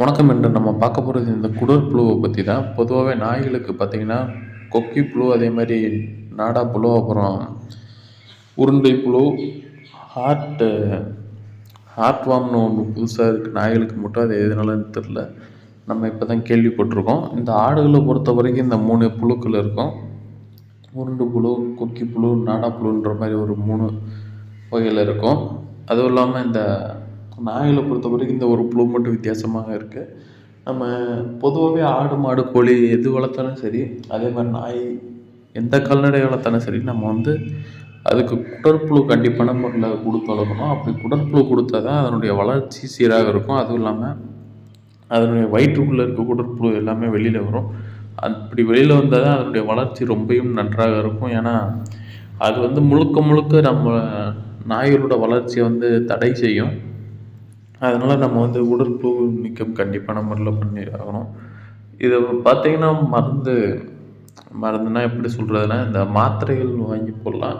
வணக்கம் என்று நம்ம பார்க்க போகிறது இந்த குடற்புழுவை பற்றி தான். பொதுவாகவே நாய்களுக்கு பார்த்தீங்கன்னா கொக்கி புழு அதே மாதிரி நாடா புழு அப்புறம் உருண்டை புழு ஹார்ட்டு ஹார்ட் வார்ம்னு ஒன்று புதுசாக இருக்குது நாய்களுக்கு மட்டும் அது எதுனாலன்னு தெரில நம்ம இப்போ தான் கேள்விப்பட்டிருக்கோம். இந்த ஆடுகளை பொறுத்த வரைக்கும் இந்த மூணு புழுக்கள் இருக்கும். உருண்டு புழு கொக்கி புழு நாடா புழுன்ற மாதிரி ஒரு மூணு வகையில் இருக்கும். அதுவும் இல்லாமல் இந்த நாய்களை பொறுத்த வரைக்கும் இந்த ஒரு புழு மட்டும் வித்தியாசமாக இருக்குது நம்ம பொதுவாகவே ஆடு மாடு கோழி எது வளர்த்தாலும் சரி அதே மாதிரி நாய் எந்த கால்நடை வளர்த்தாலும் சரி நம்ம வந்து அதுக்கு குடற்புழு கண்டிப்பான முறையில் கொடுத்து வளர்க்கணும். அப்படி குடற்புழு கொடுத்தா தான் அதனுடைய வளர்ச்சி சீராக இருக்கும். அதுவும் இல்லாமல் அதனுடைய வயிற்றுக்குள்ளே இருக்க குடற்புழு எல்லாமே வெளியில் வரும். அப்படி வெளியில் வந்தால் தான் அதனுடைய வளர்ச்சி ரொம்பவும் நன்றாக இருக்கும். ஏன்னா அது வந்து முழுக்க முழுக்க நம்ம நாய்களோட வளர்ச்சியை வந்து தடை செய்யும். அதனால் நம்ம வந்து உடற்புழு மிக்கப் கண்டிப்பான முறையில் பண்ணி ஆகணும் இதை பார்த்திங்கன்னா மருந்து மருந்துனா எப்படி சொல்கிறதுனா இந்த மாத்திரைகள் வாங்கி போடலாம்.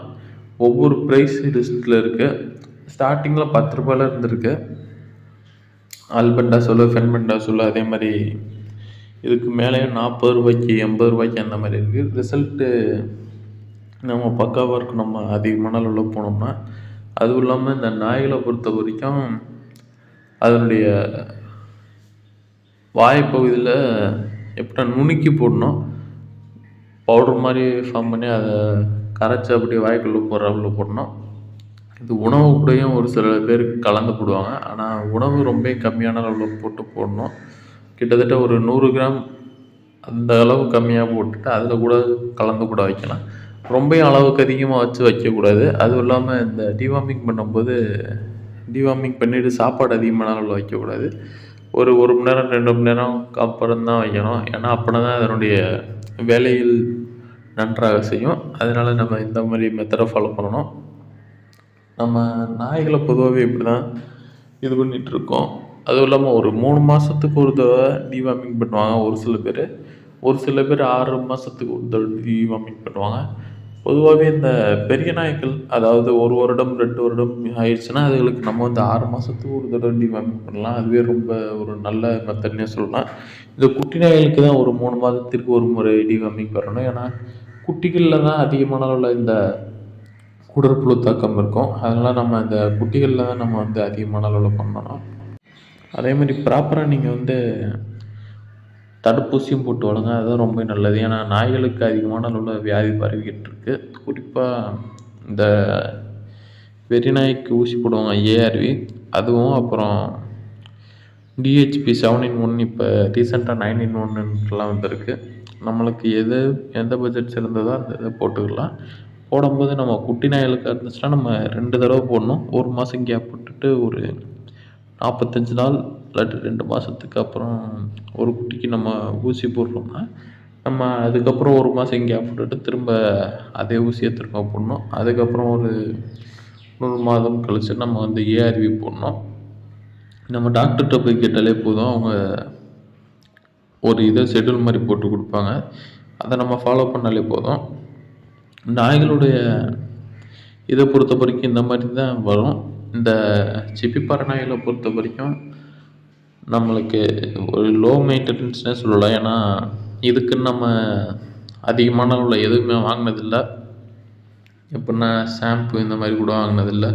ஒவ்வொரு ப்ரைஸ் லிஸ்ட்டில் இருக்குது ஸ்டார்டிங்கில் பத்து ரூபாயில் இருந்திருக்கு. அல்பெண்டாசோலு ஃபென்பெண்டாசோலு அதே மாதிரி இதுக்கு மேலேயும் நாற்பது ரூபாய்க்கு எண்பது ரூபாய்க்கு அந்த மாதிரி இருக்குது ரிசல்ட்டு நம்ம பக்காவாக இருக்கும் நம்ம அதிகமான அளவில் போனோம்னா அதுவும் இல்லாமல் இந்த நாய்களை பொறுத்த வரைக்கும் அதனுடைய வாய்ப்பகுதியில் எப்படின்னா நுணுக்கி போடணும். பவுடர் மாதிரி ஃபார்ம் பண்ணி அதை கரைச்சி அப்படியே வாய்க்குள்ளே போடுறாப்புல போடணும். இது உணவு கூடயும் ஒரு சில பேர் கலந்து போடுவாங்க. ஆனால் உணவு ரொம்ப கம்மியான அளவில் போட்டு போடணும். கிட்டத்தட்ட ஒரு நூறு கிராம் அந்த அளவு கம்மியாக போட்டுட்டு அதில் கூட கலந்து கூட வைக்கலாம். ரொம்ப அளவுக்கு அதிகமாக வச்சு வைக்கக்கூடாது. அதுவும் இல்லாமல் இந்த டிவார்மிங் பண்ணும்போது டிவார்மிங் பண்ணிவிட்டு சாப்பாடு அதிகமான அளவில் வைக்கக்கூடாது. ஒரு ஒரு மணி நேரம் ரெண்டு மணி நேரம் அப்புறம் தான் வைக்கணும். ஏன்னா அப்படின்னா தான் அதனுடைய வேலையில் நன்றாக செய்யும். அதனால் நம்ம இந்த மாதிரி மெத்தடை ஃபாலோ பண்ணணும். நம்ம நாய்களை பொதுவாகவே இப்படி தான் இது பண்ணிகிட்ருக்கோம் அதுவும் இல்லாமல் ஒரு மூணு மாதத்துக்கு ஒரு தடவை டிவார்மிங் பண்ணுவாங்க ஒரு சில பேர். ஒரு சில பேர் ஆறு மாதத்துக்கு ஒரு தடவை டிவார்மிங் பண்ணுவாங்க. பொதுவாகவே இந்த பெரிய நாய்கள் அதாவது ஒரு வருடம் ரெண்டு வருடம் ஆயிடுச்சுன்னா அதுகளுக்கு நம்ம வந்து ஆறு மாதத்துக்கு ஒரு தடவை டிவார்மிங் பண்ணலாம். அதுவே ரொம்ப ஒரு நல்ல மெத்தட்னே சொல்லலாம். இந்த குட்டி நாய்களுக்கு தான் ஒரு மூணு மாதத்திற்கு ஒரு முறை டிவார்மிங் பண்ணணும். ஏன்னா குட்டிகளில் தான் அதிகமான அளவில் இந்த குடற்புழு தாக்கம் இருக்கும். அதனால் நம்ம இந்த குட்டிகளில் தான் நம்ம வந்து அதிகமான அளவில் பண்ணணும். அதே மாதிரி ப்ராப்பராக நீங்கள் வந்து தடுப்பூசியும் போட்டு வளங்க அதுதான் ரொம்ப நல்லது. ஏன்னா நாய்களுக்கு அதிகமான அளவில் வியாதி பரவிக்கிட்டு இருக்கு குறிப்பாக இந்த வெறிநாய்க்கு ஊசி போடுவாங்க ஏஆர்வி அதுவும் அப்புறம் டிஹெச்பி செவன் இன் ஒன் இப்போ ரீசெண்டாக நைன் இன் ஒன்னுலாம் வந்திருக்கு. நம்மளுக்கு எது எந்த பட்ஜெட் சிறந்ததோ அந்த இதை போட்டுக்கலாம். போடும்போது நம்ம குட்டி நாய்களுக்கு இருந்துச்சுன்னா நம்ம ரெண்டு தடவை போடணும். ஒரு மாதம் கேப் விட்டுட்டு ஒரு நாற்பத்தஞ்சு நாள் இல்லாட்டி ரெண்டு மாதத்துக்கு அப்புறம் ஒரு குட்டிக்கு நம்ம ஊசி போடுறோம்னா நம்ம அதுக்கப்புறம் ஒரு மாதம் கேப் விட்டுட்டு திரும்ப அதே ஊசியை திரும்ப போடணும். அதுக்கப்புறம் ஒரு நூறு மாதம் கழித்து நம்ம வந்து ஏஆர்வி போடணும். நம்ம டாக்டர்கிட்ட போய் கேட்டாலே போதும். அவங்க ஒரு இதை ஷெட்யூல் மாதிரி போட்டு கொடுப்பாங்க. அதை நம்ம ஃபாலோ பண்ணாலே போதும். நாய்களுடைய இதை பொறுத்த வரைக்கும் இந்த மாதிரி தான் வரும். இந்த சிப்பிப்பாறை நாய்களை பொறுத்த வரைக்கும் நம்மளுக்கு ஒரு லோ மெயின்டெனன்ஸ்னே சொல்லலாம். ஏன்னா இதுக்குன்னு நம்ம அதிகமான அளவில் எதுவுமே வாங்கினதில்ல. எப்படின்னா ஷாம்பு இந்த மாதிரி கூட வாங்கினதில்ல.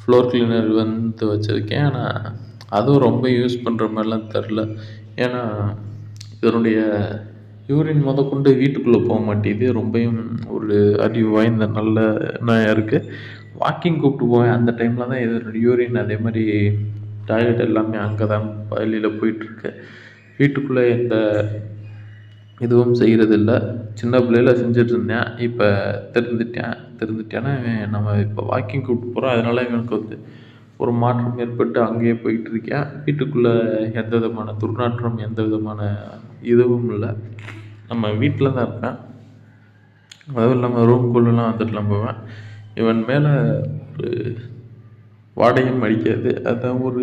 ஃப்ளோர் கிளீனர் வந்து வச்சுருக்கேன். ஆனால் அதுவும் ரொம்ப யூஸ் பண்ணுற மாதிரிலாம் தெரில ஏன்னா இதனுடைய யூரின் முதற்கொண்டு வீட்டுக்குள்ளே போக மாட்டேங்குது. ரொம்பவும் ஒரு அறிவு வாய்ந்த நல்ல நாயாக இருக்குது வாக்கிங் கூப்பிட்டு போவேன். அந்த டைமில் தான் இதனுடைய யூரின் அதே மாதிரி டாய்லெட் எல்லாமே அங்கே தான் பள்ளியில் போயிட்டுருக்கு. வீட்டுக்குள்ளே எந்த இதுவும் செய்கிறதில்ல சின்ன பிள்ளையில செஞ்சிட்ருந்தேன் இப்போ திருந்துட்டேன் திருந்துட்டேன்னா நம்ம இப்போ வாக்கிங் கூப்பிட்டு போகிறோம் அதனால் இவனுக்கு வந்து ஒரு மாற்றம் ஏற்பட்டு அங்கேயே போயிட்டுருக்கேன். வீட்டுக்குள்ளே எந்த விதமான துர்நாற்றம் எந்த விதமான இதுவும் இல்லை. நம்ம வீட்டில் தான் இருப்பேன். அதுவும் இல்லாமல் ரூம்குள்ளெலாம் வந்துட்டுலாம் போவேன் இவன் மேலே ஒரு வாடையும் அடிக்காது அதுதான் ஒரு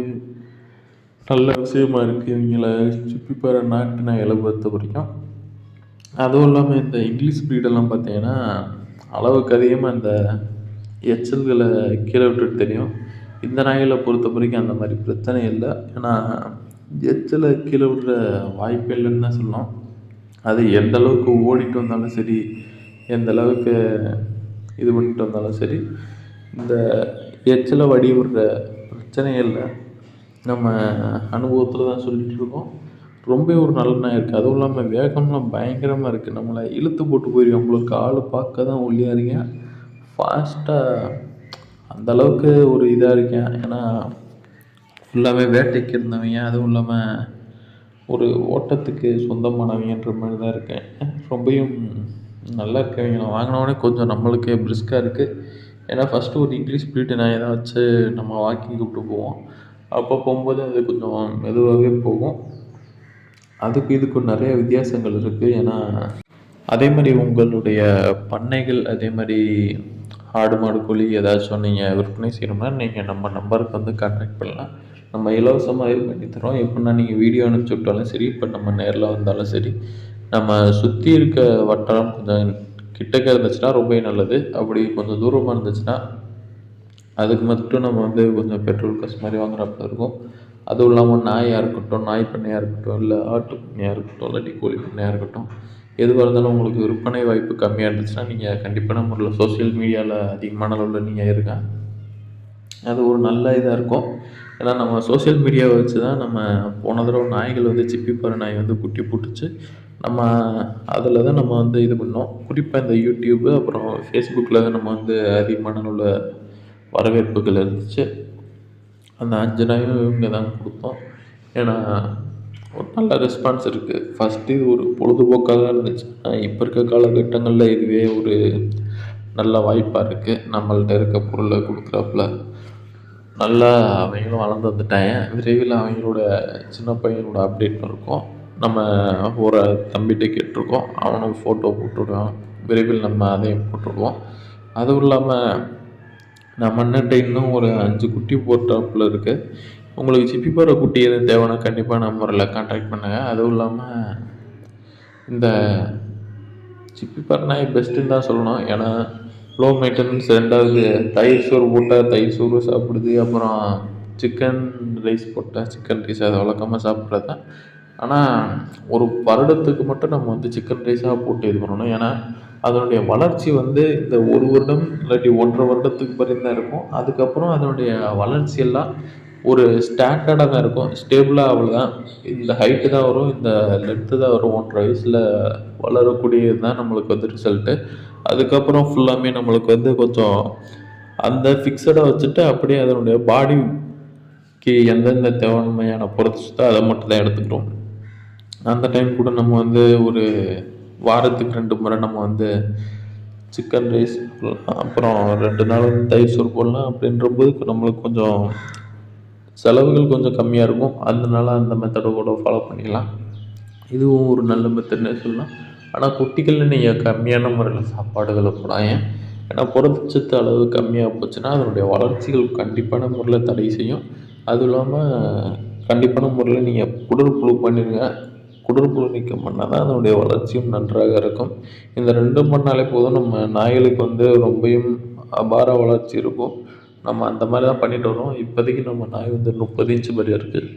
நல்ல விஷயமா இருக்குது இவங்கள சுற்றி போகிற நாட்டு நாய்களை பொறுத்த வரைக்கும். அதுவும் இல்லாமல் இந்த இங்கிலீஷ் ப்ரீடெல்லாம் பார்த்தீங்கன்னா அளவுக்கு அதிகமாக இந்த எச்சல்களை கீழே விட்டுட்டு தெரியும். இந்த நாய்களை பொறுத்த வரைக்கும் அந்த மாதிரி பிரச்சனை இல்லை. ஏன்னா எச்சலை கீழே விடுற வாய்ப்பே இல்லைன்னு தான் சொல்லலாம் அது எந்த அளவுக்கு ஓடிட்டு வந்தாலும் சரி எந்த அளவுக்கு இது பண்ணிட்டு வந்தாலும் சரி இந்த எச்சில் வடிவிடுற பிரச்சனைகளில் நம்ம அனுபவத்தில் தான் சொல்லிகிட்டு இருக்கோம். ரொம்ப ஒரு நல்ல நாய் இருக்குது அதுவும் இல்லாமல் வேகம்லாம் பயங்கரமாக இருக்குது நம்மளை இழுத்து போட்டு போயிடும் நம்மளுக்கு ஆள் பார்க்க தான் ஒல்லியாக இருக்கேன் ஃபாஸ்ட்டாக அந்த அளவுக்கு ஒரு இதாக இருக்கேன். ஏன்னா ஃபுல்லாகவே வேட்டைக்கு இருந்தவங்க அதுவும் இல்லாமல் ஒரு ஓட்டத்துக்கு சொந்தமானவங்கன்ற மாதிரி தான் இருக்கேன். ரொம்பையும் நல்லா இருக்கவங்க வாங்கினவொடனே வாங்கினோடனே கொஞ்சம் நம்மளுக்கு பிரிஸ்காக இருக்குது ஏன்னா ஃபஸ்ட்டு ஒரு இங்கிலீஷ் ப்ரீடு நான் ஏதாச்சும் நம்ம வாக்கிங் கூப்பிட்டு போவோம். அப்போ போகும்போது அது கொஞ்சம் மெதுவாகவே போகும். அதுக்கும் இதுக்கும் நிறைய வித்தியாசங்கள் இருக்குது ஏன்னா அதே மாதிரி உங்களுடைய பண்ணைகள் அதே மாதிரி ஆடு மாடு கோழி ஏதாச்சும் நீங்கள் விற்பனை செய்யணும்னா நீங்கள் நம்ம நம்பருக்கு வந்து கான்டாக்ட் பண்ணலாம். நம்ம இலவசமாகவே பண்ணி தரோம் எப்படின்னா நீங்கள் வீடியோ அனுப்பிச்சு விட்டாலும் சரி இப்போ நம்ம நேரில் வந்தாலும் சரி நம்ம சுற்றி இருக்க வட்டாரம் கொஞ்சம் கிட்டக்க இருந்துச்சுன்னா ரொம்ப நல்லது. அப்படி கொஞ்சம் தூரமாக இருந்துச்சுன்னா அதுக்கு மட்டும் நம்ம வந்து கொஞ்சம் பெட்ரோல் காசு மாதிரி வாங்குறப்ப இருக்கும். அதுவும் இல்லாமல் நாயாக இருக்கட்டும் நாய் பண்ணையாக இருக்கட்டும் இல்லை ஆட்டு பண்ணையாக இருக்கட்டும் இல்லாட்டி கோழி பண்ணையாக இருக்கட்டும் எதுவாக இருந்தாலும் உங்களுக்கு விற்பனை வாய்ப்பு கம்மியாக இருந்துச்சுன்னா நீங்கள் கண்டிப்பான முறையில் சோசியல் மீடியாவில் அதிகமான அளவில் நீங்கள் இருங்க. அது ஒரு நல்ல இதாக இருக்கும். ஏன்னா நம்ம சோசியல் மீடியாவை வச்சு தான் நம்ம போன தடவை நாய்கள் வந்து சிப்பி போகிற நாய் வந்து குட்டி போட்டுச்சு. நம்ம அதில் தான் நம்ம வந்து இது பண்ணோம். குறிப்பாக இந்த யூடியூப்பு அப்புறம் ஃபேஸ்புக்கில் தான் நம்ம வந்து அதிகமான உள்ள வரவேற்புகள் இருந்துச்சு. அந்த அஞ்சு நாயும் இவங்க தான் கொடுத்தோம். ஏன்னா ஒரு நல்ல ரெஸ்பான்ஸ் இருக்குது ஃபஸ்ட்டு இது ஒரு பொழுதுபோக்காக தான் இருந்துச்சு. ஆனால் இப்போ இருக்க காலகட்டங்களில் இதுவே ஒரு நல்ல வாய்ப்பாக இருக்குது நம்மள்ட்ட இருக்க பொருளை கொடுக்குறாப்புல. நல்லா அவங்களும் வளர்ந்து வந்துட்டாங்க. விரைவில் அவங்களோட சின்ன பையனோட அப்டேட் இருக்கும். நம்ம ஒரு தம்பிகிட்ட கேட்டிருக்கோம். அவனும் ஃபோட்டோ போட்டுவிடுவான் விரைவில் நம்ம அதையும் போட்டுவிடுவோம் அதுவும் இல்லாமல் நம்ம அண்ணன்ட்ட இன்னும் ஒரு அஞ்சு குட்டி போட்டாப்புல இருக்குது உங்களுக்கு சிப்பி போடுற குட்டி எதுவும் தேவைன்னா கண்டிப்பாக நம்பரில் கான்டாக்ட் பண்ணுங்கள் அதுவும் இல்லாமல் இந்த சிப்பி போடுற பெஸ்ட்டுன்னு தான் சொல்லணும். ஏன்னா லோ மெயின்டெனன்ஸ் ரெண்டாவது தயிர் சோறு போட்டால் தயிர் சோறு சாப்பிடுது. அப்புறம் சிக்கன் ரைஸ் போட்டால் சிக்கன் ரைஸ் அதை வழக்கமாக சாப்பிட்றது தான் ஆனால் ஒரு வருடத்துக்கு மட்டும் நம்ம வந்து சிக்கன் ரைஸாக போட்டு இது பண்ணணும். ஏன்னா அதனுடைய வளர்ச்சி வந்து இந்த ஒரு வருடம் இல்லாட்டி ஒன்றரை வருடத்துக்கு பிறகு தான் இருக்கும். அதுக்கப்புறம் அதனுடைய வளர்ச்சி எல்லாம் ஒரு ஸ்டாண்டர்டாக தான் இருக்கும். ஸ்டேபிளாக அவ்வளோதான் இந்த ஹைட்டு தான் வரும் இந்த லென்த்து தான் வரும். ஒன்றரை வயசில் வளரக்கூடியது தான் நம்மளுக்கு வந்து ரிசல்ட்டு அதுக்கப்புறம் ஃபுல்லாமே நம்மளுக்கு வந்து கொஞ்சம் அந்த ஃபிக்ஸடாக வச்சுட்டு அப்படியே அதனுடைய பாடிக்கு எந்தெந்த தேவையான பொறுத்துச்சோ அதை மட்டும் தான் எடுத்துக்கிறோம். அந்த டைம் கூட நம்ம வந்து ஒரு வாரத்துக்கு ரெண்டு முறை நம்ம வந்து சிக்கன் ரைஸ் அப்புறம் ரெண்டு நாள் வந்து தயிர் சோறு போடலாம் அப்படின்றபோது நம்மளுக்கு கொஞ்சம் செலவுகள் கொஞ்சம் கம்மியாக இருக்கும். அதனால அந்த மெத்தடை கூட ஃபாலோ பண்ணிக்கலாம். இதுவும் ஒரு நல்ல மெத்தட்னே சொல்லலாம். ஆனால் குட்டிகளில் நீங்கள் கம்மியான முறையில் சாப்பாடுகளை போடாங்க ஏன்னா புரதச்சத்து அளவு கம்மியாக போச்சுன்னா அதனுடைய வளர்ச்சிகள் கண்டிப்பான முறையில் தடை செய்யும். அதுவும் இல்லாமல் கண்டிப்பான முறையில் நீங்கள் புழு பண்ணிடுங்க. குடற்புழு நீக்கம் மண்ணாக தான் அதனுடைய வளர்ச்சியும் நன்றாக இருக்கும். இந்த ரெண்டு மண்ணாலே போதும். நம்ம நாய்களுக்கு வந்து ரொம்பையும் அபார வளர்ச்சி இருக்கும். நம்ம அந்த மாதிரி தான் பண்ணிட்டு வரோம். இப்போதைக்கு நம்ம நாய் வந்து முப்பது இன்ச்சு படி இருக்குது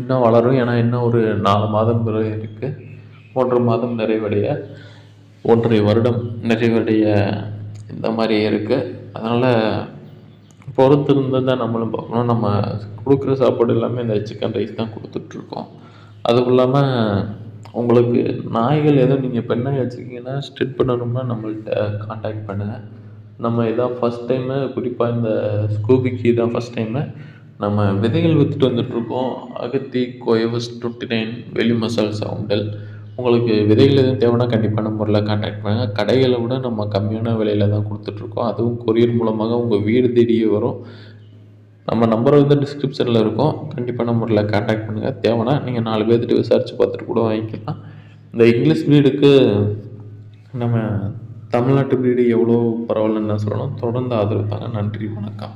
இன்னும் வளரும். ஏன்னா இன்னும் ஒரு நாலு மாதம் பிறகு இருக்குது ஒன்றரை மாதம் நிறைவடைய ஒன்றரை வருடம் நிறைவடைய இந்த மாதிரி இருக்குது அதனால் பொறுத்து இருந்தது தான் நம்மளும் பார்க்கணும். நம்ம கொடுக்குற சாப்பாடு எல்லாமே இந்த சிக்கன் ரைஸ் தான் கொடுத்துட்ருக்கோம் அதுவும் இல்லாமல் உங்களுக்கு நாய்கள் எதுவும் நீங்கள் பெண்ணாய் வச்சுருக்கீங்கன்னா ஸ்ட்ரிட் பண்ணணும்னா நம்மள்ட்ட காண்டாக்ட் பண்ணுங்கள் நம்ம இதான் ஃபஸ்ட் டைமு குறிப்பாக இந்த ஸ்கூபிக்கு இதான் ஃபஸ்ட் டைமு நம்ம விதைகள் விற்றுட்டு வந்துட்டுருக்கோம் அகத்தி கோயவஸ் டுவெண்ட்டி நைன் வெளி மசால் சவுண்டல். உங்களுக்கு விதைகள் எதுவும் தேவைன்னா கண்டிப்பான முறையில் காண்டாக்ட் பண்ணுங்கள் கடைகளை விட நம்ம கம்மியான விலையில் தான் கொடுத்துட்ருக்கோம் அதுவும் கொரியர் மூலமாக உங்கள் வீடு தேடியே வரும். நம்ம நம்பர் வந்து டிஸ்கிரிப்ஷனில் இருக்கும். கண்டிப்பாக நம்பரில் காண்டாக்ட் பண்ணுங்கள் தேவைன்னா நீங்கள் நாலு பேர்த்துட்டு விசாரித்து பார்த்துட்டு கூட வாங்கிக்கலாம். இந்த இங்கிலீஷ் ப்ரீடுக்கு நம்ம தமிழ்நாட்டு ப்ரீடு எவ்வளோ பரவாயில்லன்னு தான் சொல்லணும். தொடர்ந்து ஆதரவு தாங்க. நன்றி வணக்கம்.